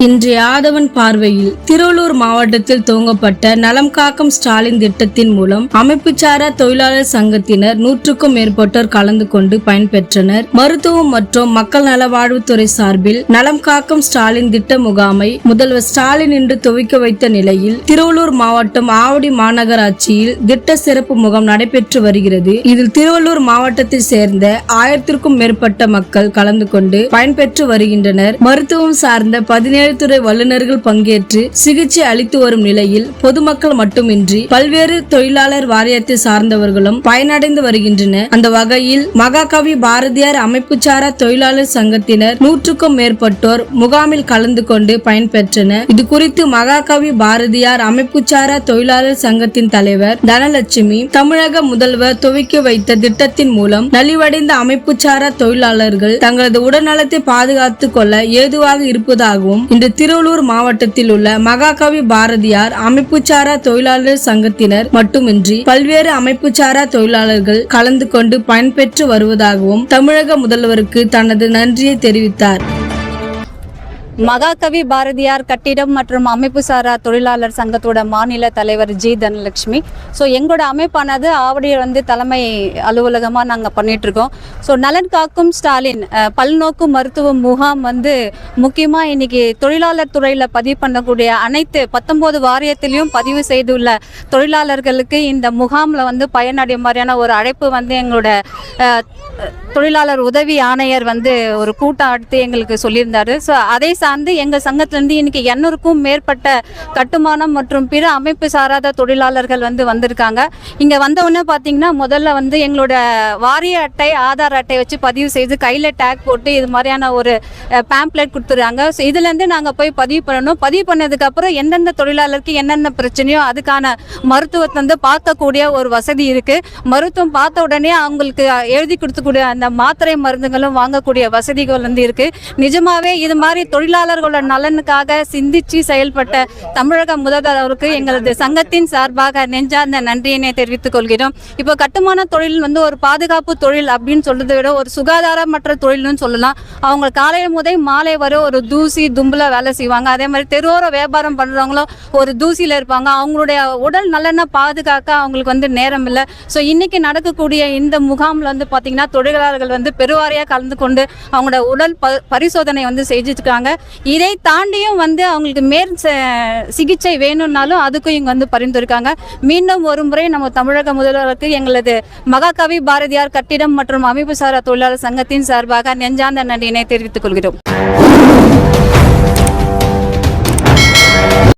இன்றைய ஆதவன் பார்வையில் திருவள்ளூர் மாவட்டத்தில் துவங்கப்பட்ட நலம் காக்கும் ஸ்டாலின் திட்டத்தின் மூலம் அமைப்புச்சாரா தொழிலாளர் சங்கத்தினர் நூற்றுக்கும் மேற்பட்டோர் கலந்து கொண்டு பயன்பெற்றனர். மருத்துவம் மற்றும் மக்கள் நலவாழ்வுத்துறை சார்பில் நலம் காக்கும் ஸ்டாலின் திட்ட முகாமை முதல்வர் ஸ்டாலின் இன்று துவக்கி வைத்த நிலையில் திருவள்ளூர் மாவட்டம் ஆவடி மாநகராட்சியில் திட்ட சிறப்பு முகாம் நடைபெற்று வருகிறது. இதில் திருவள்ளூர் மாவட்டத்தை சேர்ந்த ஆயிரத்திற்கும் மேற்பட்ட மக்கள் கலந்து கொண்டு பயன்பெற்று வருகின்றனர். மருத்துவம் சார்ந்த பதினேழு துறை வல்லுநர்கள் பங்கேற்று சிகிச்சை அளித்து வரும் நிலையில் பொதுமக்கள் மட்டுமின்றி பல்வேறு தொழிலாளர் வாரியத்தை சார்ந்தவர்களும் பயனடைந்து வருகின்றனர். அந்த வகையில் மகாகவி பாரதியார் அமைப்புச்சாரா தொழிலாளர் சங்கத்தினர் நூற்றுக்கும் மேற்பட்டோர் முகாமில் கலந்து கொண்டு பயன்பெற்றனர். இது குறித்து மகாகவி பாரதியார் அமைப்புச்சாரா தொழிலாளர் சங்கத்தின் தலைவர் தனலட்சுமி தமிழக முதல்வர் துவக்கி வைத்த திட்டத்தின் மூலம் நலிவடைந்த அமைப்புச்சாரா தொழிலாளர்கள் தங்களது உடல்நலத்தை பாதுகாத்துக் கொள்ள ஏதுவாக இருப்பதாகவும் இன்று திருவள்ளூர் மாவட்டத்தில் உள்ள மகாகவி பாரதியார் அமைப்புச்சாரா தொழிலாளர் சங்கத்தினர் மட்டுமின்றி பல்வேறு அமைப்புச்சாரா தொழிலாளர்கள் கலந்து கொண்டு பயன்பெற்று வருவதாகவும் தமிழக முதல்வருக்கு தனது நன்றியை தெரிவித்தார். மகாகவி பாரதியார் கட்டிடம் மற்றும் அமைப்பு சாரா தொழிலாளர் சங்கத்தோட மாநில தலைவர் ஜி தனலட்சுமி. ஸோ எங்களோட அமைப்பானது ஆவடியில் வந்து தலைமை அலுவலகமாக நாங்கள் பண்ணிட்டு இருக்கோம் ஸோ நலன் காக்கும் ஸ்டாலின் பல்நோக்கு மருத்துவ முகாம் வந்து முக்கியமாக இன்னைக்கு தொழிலாளர் துறையில் பதிவு பண்ணக்கூடிய அனைத்து பத்தொம்போது வாரியத்திலையும் பதிவு செய்துள்ள தொழிலாளர்களுக்கு இந்த முகாமில் வந்து பயனடைய மாதிரியான ஒரு அழைப்பு வந்து எங்களோட தொழிலாளர் உதவி ஆணையர் வந்து ஒரு கூட்டம் அடுத்து எங்களுக்கு சொல்லியிருந்தாரு. ஸோ அதை சார்ந்து எங்கள் சங்கத்திலேருந்து இன்னைக்கு எண்ணூறுக்கும் மேற்பட்ட கட்டுமானம் மற்றும் பிற அமைப்பு சாராத தொழிலாளர்கள் வந்து வந்திருக்காங்க. இங்கே வந்தவுடனே பார்த்தீங்கன்னா முதல்ல வந்து எங்களோட வாரிய அட்டை ஆதார் அட்டை வச்சு பதிவு செய்து கையில் டேக் போட்டு இது மாதிரியான ஒரு பேம்ப்ளெட் கொடுத்துருக்காங்க. ஸோ இதுலேருந்து நாங்கள் போய் பதிவு பண்ணணும். பதிவு பண்ணதுக்கப்புறம் எந்தெந்த தொழிலாளருக்கு என்னென்ன பிரச்சனையோ அதுக்கான மருத்துவத்தை வந்து பார்க்கக்கூடிய ஒரு வசதி இருக்குது மருத்துவம் பார்த்த உடனே அவங்களுக்கு எழுதி கொடுத்துக்கூடிய அந்த மாத்திரை மருந்துகளும் வாங்கக்கூடிய வசதிகள் வந்து இருக்கு. நிஜமாவே இது மாதிரி தொழிலாளர்களோட நலனுக்காக சிந்திச்சு செயல்பட்ட தமிழக முதல்வருக்கு எங்களது சங்கத்தின் சார்பாக நெஞ்சார்ந்த நன்றியினை தெரிவித்துக் கொள்கிறோம். இப்போ கட்டுமான தொழில் வந்து ஒரு பாதுகாப்பு தொழில் அப்படின்னு சொல்றதை விட ஒரு சுகாதாரமற்ற தொழில்னு சொல்லலாம். அவங்க காலையில் முதல் மாலை வரை ஒரு தூசி தும்புல வேலை செய்வாங்க. அதே மாதிரி தெருவோர வியாபாரம் பண்றவங்களும் ஒரு தூசியில இருப்பாங்க. அவங்களுடைய உடல் நலனை பாதுகாக்க அவங்களுக்கு வந்து நேரம் இல்லை. ஸோ இன்னைக்கு நடக்கக்கூடிய இந்த முகாமில் வந்து பார்த்தீங்கன்னா வாக்காளர்கள் வந்து பெருவாரியாக கலந்து கொண்டு அவங்களோட உடல் ப பரிசோதனை வந்து செஞ்சுருக்காங்க இதை தாண்டியும் வந்து அவங்களுக்கு மேல் சிகிச்சை வேணும்னாலும் அதுக்கும் இங்கே வந்து பரிந்துரைக்காங்க மீண்டும் ஒரு முறை நம்ம தமிழக முதல்வருக்கு எங்களது மகாகவி பாரதியார் கட்டிடம் மற்றும் அமைப்பு சாரா தொழிலாளர் சங்கத்தின் சார்பாக நெஞ்சார்ந்த நன்றியினை தெரிவித்துக் கொள்கிறோம்.